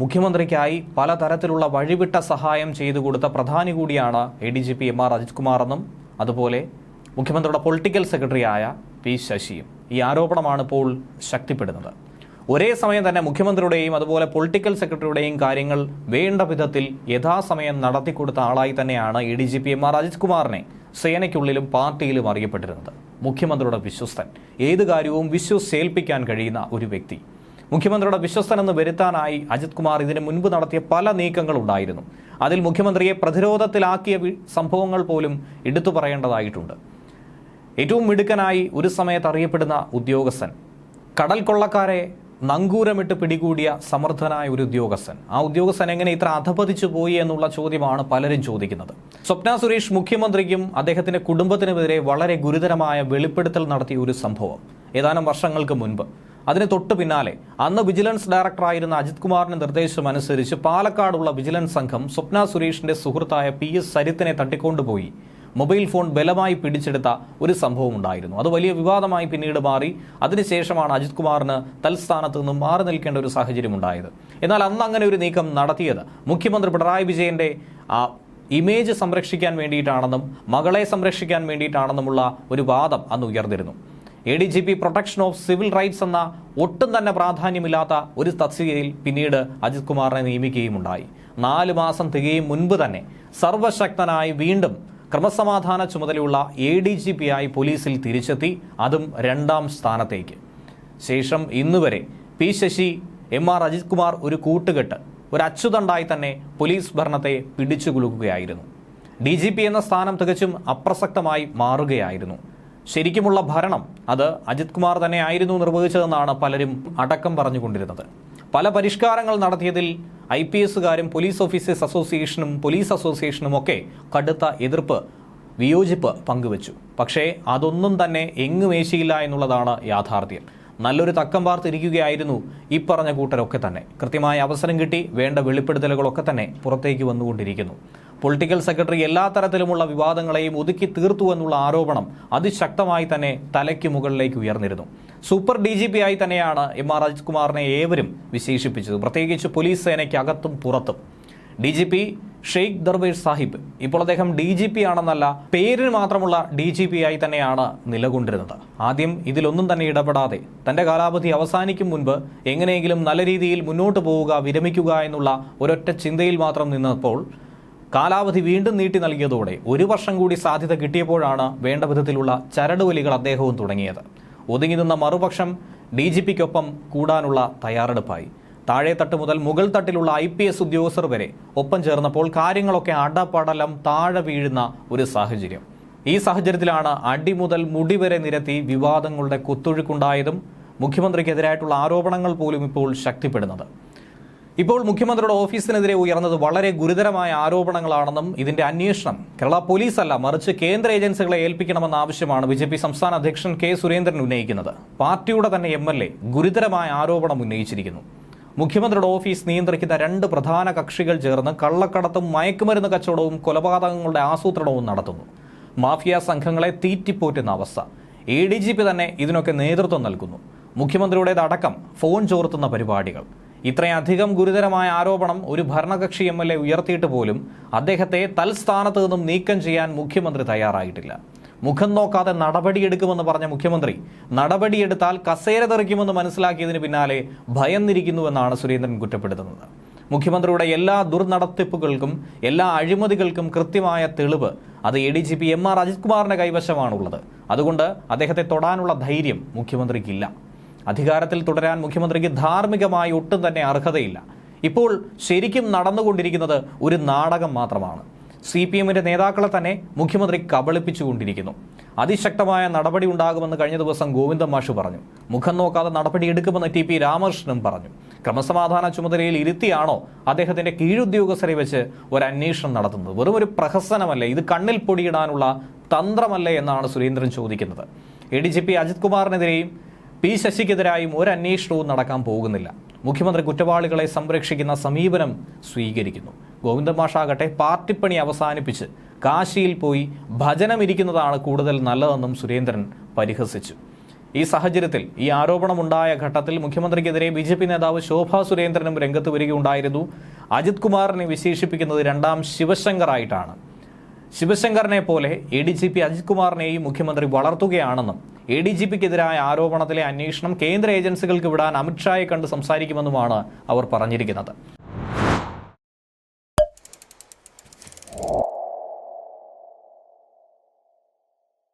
മുഖ്യമന്ത്രിക്കായി പലതരത്തിലുള്ള വഴിവിട്ട സഹായം ചെയ്തു കൊടുത്ത പ്രധാനി കൂടിയാണ് A D G P M R Ajith കുമാറെന്നും അതുപോലെ മുഖ്യമന്ത്രിയുടെ പൊളിറ്റിക്കൽ സെക്രട്ടറിയായ പി ശശിയും. ഈ ആരോപണമാണ് ഇപ്പോൾ ശക്തിപ്പെടുന്നത്. ഒരേ സമയം തന്നെ മുഖ്യമന്ത്രിയുടെയും അതുപോലെ പൊളിറ്റിക്കൽ സെക്രട്ടറിയുടെയും കാര്യങ്ങൾ വേണ്ട വിധത്തിൽ യഥാസമയം നടത്തിക്കൊടുത്ത ആളായി തന്നെയാണ് A D G P M R Ajith കുമാറിനെ സേനയ്ക്കുള്ളിലും പാർട്ടിയിലും അറിയപ്പെട്ടിരുന്നത്. മുഖ്യമന്ത്രിയുടെ വിശ്വസ്തൻ. ഏത് കാര്യവും വിശ്വസേൽപ്പിക്കാൻ കഴിയുന്ന ഒരു വ്യക്തി. മുഖ്യമന്ത്രിയുടെ വിശ്വസ്തനെന്ന് വരുത്താനായി അജിത് കുമാർ ഇതിനു മുൻപ് നടത്തിയ പല നീക്കങ്ങളുണ്ടായിരുന്നു. അതിൽ മുഖ്യമന്ത്രിയെ പ്രതിരോധത്തിലാക്കിയ സംഭവങ്ങൾ പോലും എടുത്തു പറയേണ്ടതായിട്ടുണ്ട്. ഏറ്റവും മിടുക്കനായി ഒരു സമയത്ത് അറിയപ്പെടുന്ന ഉദ്യോഗസ്ഥൻ കടൽ കൊള്ളക്കാരെ നങ്കൂരമിട്ട് പിടികൂടിയ സമർത്ഥനായ ഒരു ഉദ്യോഗസ്ഥൻ. ആ ഉദ്യോഗസ്ഥൻ എങ്ങനെ ഇത്ര അധപതിച്ചു പോയി എന്നുള്ള ചോദ്യമാണ് പലരും ചോദിക്കുന്നത്. സ്വപ്ന സുരേഷ് മുഖ്യമന്ത്രിക്കും അദ്ദേഹത്തിന്റെ കുടുംബത്തിനുമെതിരെ വളരെ ഗുരുതരമായ വെളിപ്പെടുത്തൽ നടത്തിയ ഒരു സംഭവം. ഏതാനും വർഷങ്ങൾക്ക് മുൻപ്. അതിന് തൊട്ട് പിന്നാലെ അന്ന് വിജിലൻസ് ഡയറക്ടറായിരുന്ന അജിത് കുമാറിന്റെ നിർദ്ദേശം അനുസരിച്ച് പാലക്കാടുള്ള വിജിലൻസ് സംഘം സ്വപ്ന സുരേഷിന്റെ സുഹൃത്തായ പി എസ് സരിത്തിനെ തട്ടിക്കൊണ്ടുപോയി മൊബൈൽ ഫോൺ ബലമായി പിടിച്ചെടുത്ത ഒരു സംഭവം ഉണ്ടായിരുന്നു. അത് വലിയ വിവാദമായി പിന്നീട് മാറി. അതിനുശേഷമാണ് അജിത് കുമാറിന് തൽസ്ഥാനത്ത് നിന്നും മാറി നിൽക്കേണ്ട ഒരു സാഹചര്യം ഉണ്ടായത്. എന്നാൽ അന്ന് അങ്ങനെ ഒരു നീക്കം നടത്തിയത് മുഖ്യമന്ത്രി പിണറായി വിജയന്റെ ഇമേജ് സംരക്ഷിക്കാൻ വേണ്ടിയിട്ടാണെന്നും മകളെ സംരക്ഷിക്കാൻ വേണ്ടിയിട്ടാണെന്നുമുള്ള ഒരു വാദം അന്ന് ഉയർന്നിരുന്നു. A D G P protection of civil rights എന്ന ഒട്ടും തന്നെ പ്രാധാന്യമില്ലാത്ത ഒരു തസ്തികയിൽ പിന്നീട് അജിത് കുമാറിനെ നിയമിക്കുകയും ഉണ്ടായി നാല് മാസം തികയും മുൻപ് തന്നെ സർവശക്തനായി വീണ്ടും ക്രമസമാധാന ചുമതലയുള്ള എ ഡി ജി പി ആയി പോലീസിൽ തിരിച്ചെത്തി അതും രണ്ടാം സ്ഥാനത്തേക്ക്. ശേഷം ഇന്നുവരെ P Sasi M R Ajith Kumar ഒരു കൂട്ടുകെട്ട് ഒരു അച്ചുതണ്ടായി തന്നെ പോലീസ് ഭരണത്തെ പിടിച്ചു കുലുക്കുകയായിരുന്നു ഡി ജി പി എന്ന സ്ഥാനം തികച്ചും അപ്രസക്തമായി മാറുകയായിരുന്നു. ശരിക്കുമുള്ള ഭരണം അത് അജിത് കുമാർ തന്നെ ആയിരുന്നു നിർവഹിച്ചതെന്നാണ് പലരും അടക്കം പറഞ്ഞുകൊണ്ടിരുന്നത്. പല പരിഷ്കാരങ്ങൾ നടത്തിയതിൽ ഐ പി എസുകാരും പോലീസ് ഓഫീസേഴ്സ് അസോസിയേഷനും പോലീസ് അസോസിയേഷനും ഒക്കെ കടുത്ത എതിർപ്പ് വിയോജിപ്പ് പങ്കുവച്ചു. പക്ഷേ അതൊന്നും തന്നെ എങ്ങുമേശിയില്ല എന്നുള്ളതാണ് യാഥാർത്ഥ്യം. നല്ലൊരു തക്കം പാർത്തിരിക്കുകയായിരുന്നു ഈ പറഞ്ഞ കൂട്ടരൊക്കെ തന്നെ. കൃത്യമായ അവസരം കിട്ടി വേണ്ട വെളിപ്പെടുത്തലുകളൊക്കെ തന്നെ പുറത്തേക്ക് വന്നുകൊണ്ടിരിക്കുന്നു. പൊളിറ്റിക്കൽ സെക്രട്ടറി എല്ലാ തരത്തിലുമുള്ള വിവാദങ്ങളെയും ഒതുക്കി തീർത്തു എന്നുള്ള ആരോപണം അതിശക്തമായി തന്നെ തലയ്ക്ക് മുകളിലേക്ക് ഉയർന്നിരുന്നു. സൂപ്പർ ഡി ജി പി ആയി തന്നെയാണ് എം ആർ അജിത് കുമാറിനെ ഏവരും വിശേഷിപ്പിച്ചത്. പ്രത്യേകിച്ച് പോലീസ് സേനയ്ക്ക് അകത്തും പുറത്തും. D G P Sheikh Darvesh Sahib ഇപ്പോൾ അദ്ദേഹം ഡി ജി പി ആണെന്നല്ല പേരിന് മാത്രമുള്ള ഡി ജി പി ആയി തന്നെയാണ് നിലകൊണ്ടിരുന്നത്. ആദ്യം ഇതിലൊന്നും തന്നെ ഇടപെടാതെ തന്റെ കാലാവധി അവസാനിക്കും മുൻപ് എങ്ങനെയെങ്കിലും നല്ല രീതിയിൽ മുന്നോട്ട് പോവുക വിരമിക്കുക എന്നുള്ള ഒരൊറ്റ ചിന്തയിൽ മാത്രം നിന്നപ്പോൾ കാലാവധി വീണ്ടും നീട്ടി നൽകിയതോടെ ഒരു വർഷം കൂടി സാധ്യത കിട്ടിയപ്പോഴാണ് വേണ്ട വിധത്തിലുള്ള ചരടുവലികൾ അദ്ദേഹവും തുടങ്ങിയത്. ഒതുങ്ങി നിന്ന മറുപക്ഷം ഡി ജി പിക്കൊപ്പം കൂടാനുള്ള തയ്യാറെടുപ്പായി. താഴെത്തട്ട് മുതൽ മുകൾ തട്ടിലുള്ള ഐ പി എസ് ഉദ്യോഗസ്ഥർ വരെ ഒപ്പം ചേർന്നപ്പോൾ കാര്യങ്ങളൊക്കെ അടപടലം താഴെ വീഴുന്ന ഒരു സാഹചര്യം. ഈ സാഹചര്യത്തിലാണ് അടി മുതൽ മുടി വരെ നിരത്തി വിവാദങ്ങളുടെ കുത്തൊഴുക്കുണ്ടായതും മുഖ്യമന്ത്രിക്കെതിരായിട്ടുള്ള ആരോപണങ്ങൾ പോലും ഇപ്പോൾ ശക്തിപ്പെടുന്നത്. ഇപ്പോൾ മുഖ്യമന്ത്രിയുടെ ഓഫീസിനെതിരെ ഉയർന്നത് വളരെ ഗുരുതരമായ ആരോപണങ്ങളാണെന്നും ഇതിന്റെ അന്വേഷണം കേരള പോലീസ് അല്ല മറിച്ച് കേന്ദ്ര ഏജൻസികളെ ഏൽപ്പിക്കണമെന്ന ആവശ്യമാണ് ബി ജെ പി സംസ്ഥാന അധ്യക്ഷൻ കെ സുരേന്ദ്രൻ ഉന്നയിക്കുന്നത്. പാർട്ടിയുടെ തന്നെ എം എൽ എ ഗുരുതരമായ ആരോപണം ഉന്നയിച്ചിരിക്കുന്നു. മുഖ്യമന്ത്രിയുടെ ഓഫീസ് നിയന്ത്രിക്കുന്ന രണ്ട് പ്രധാന കക്ഷികൾ ചേർന്ന് കള്ളക്കടത്തും മയക്കുമരുന്ന് കച്ചവടവും കൊലപാതകങ്ങളുടെ ആസൂത്രണവും നടത്തുന്നു. മാഫിയ സംഘങ്ങളെ തീറ്റിപ്പോറ്റുന്ന അവസ്ഥ. എ ഡി ജി പി തന്നെ ഇതിനൊക്കെ നേതൃത്വം നൽകുന്നു. മുഖ്യമന്ത്രിയുടേതടക്കം ഫോൺ ചോർത്തുന്ന പരിപാടികൾ. ഇത്രയധികം ഗുരുതരമായ ആരോപണം ഒരു ഭരണകക്ഷി എം എൽ എ ഉയർത്തിയിട്ട് പോലും അദ്ദേഹത്തെ തൽസ്ഥാനത്ത് നിന്നും നീക്കം ചെയ്യാൻ മുഖ്യമന്ത്രി തയ്യാറായിട്ടില്ല. മുഖം നോക്കാതെ നടപടിയെടുക്കുമെന്ന് പറഞ്ഞ മുഖ്യമന്ത്രി നടപടിയെടുത്താൽ കസേര തെറിക്കുമെന്ന് മനസ്സിലാക്കിയതിന് പിന്നാലെ ഭയന്നിരിക്കുന്നുവെന്നാണ് സുരേന്ദ്രൻ കുറ്റപ്പെടുത്തുന്നത്. മുഖ്യമന്ത്രിയുടെ എല്ലാ ദുർനടത്തിപ്പുകൾക്കും എല്ലാ അഴിമതികൾക്കും കൃത്യമായ തെളിവ് അത് A D G P M R Ajith കുമാറിന്റെ കൈവശമാണുള്ളത്. അതുകൊണ്ട് അദ്ദേഹത്തെ തൊടാനുള്ള ധൈര്യം മുഖ്യമന്ത്രിക്കില്ല. അധികാരത്തിൽ തുടരാൻ മുഖ്യമന്ത്രിക്ക് ധാർമ്മികമായി ഒട്ടും തന്നെ അർഹതയില്ല. ഇപ്പോൾ ശരിക്കും നടന്നുകൊണ്ടിരിക്കുന്നത് ഒരു നാടകം മാത്രമാണ്. സി പി എമ്മിന്റെ നേതാക്കളെ തന്നെ മുഖ്യമന്ത്രി കബളിപ്പിച്ചുകൊണ്ടിരിക്കുന്നു. അതിശക്തമായ നടപടി ഉണ്ടാകുമെന്ന് കഴിഞ്ഞ ദിവസം ഗോവിന്ദൻ മാഷു പറഞ്ഞു. മുഖം നോക്കാതെ നടപടിയെടുക്കുമെന്ന് ടി പി രാമകൃഷ്ണനും പറഞ്ഞു. ക്രമസമാധാന ചുമതലയിൽ ഇരുത്തിയാണോ അദ്ദേഹത്തിന്റെ കീഴുദ്യോഗസ്ഥരെ വെച്ച് ഒരു അന്വേഷണം നടത്തുന്നത്? വെറും ഒരു പ്രഹസനമല്ലേ? ഇത് കണ്ണിൽ പൊടിയിടാനുള്ള തന്ത്രമല്ലേ എന്നാണ് സുരേന്ദ്രൻ ചോദിക്കുന്നത്. A D G P Ajith കുമാറിനെതിരെയും P ശശിക്കെതിരായും ഒരു അന്വേഷണവും നടക്കാൻ പോകുന്നില്ല. മുഖ്യമന്ത്രി കുറ്റവാളികളെ സംരക്ഷിക്കുന്ന സമീപനം സ്വീകരിക്കുന്നു. ഗോവിന്ദ മാഷാകട്ടെ പാർട്ടിപ്പണി അവസാനിപ്പിച്ച് കാശിയിൽ പോയി ഭജനമിരിക്കുന്നതാണ് കൂടുതൽ നല്ലതെന്നും സുരേന്ദ്രൻ പരിഹസിച്ചു. ഈ സാഹചര്യത്തിൽ ഈ ആരോപണമുണ്ടായ ഘട്ടത്തിൽ മുഖ്യമന്ത്രിക്കെതിരെ ബി ജെ പി നേതാവ് ശോഭാ സുരേന്ദ്രനും രംഗത്ത് വരികയുണ്ടായിരുന്നു. അജിത് കുമാറിനെ വിശേഷിപ്പിക്കുന്നത് രണ്ടാം ശിവശങ്കറായിട്ടാണ്. ശിവശങ്കറിനെ പോലെ A D G P Ajith കുമാറിനെയും മുഖ്യമന്ത്രി വളർത്തുകയാണെന്നും എ ഡി ജി പിക്കെതിരായ ആരോപണത്തിലെ അന്വേഷണം കേന്ദ്ര ഏജൻസികൾക്ക് വിടാൻ അമിത്ഷായെ കണ്ട് സംസാരിക്കുമെന്നുമാണ് അവർ പറഞ്ഞിരിക്കുന്നത്.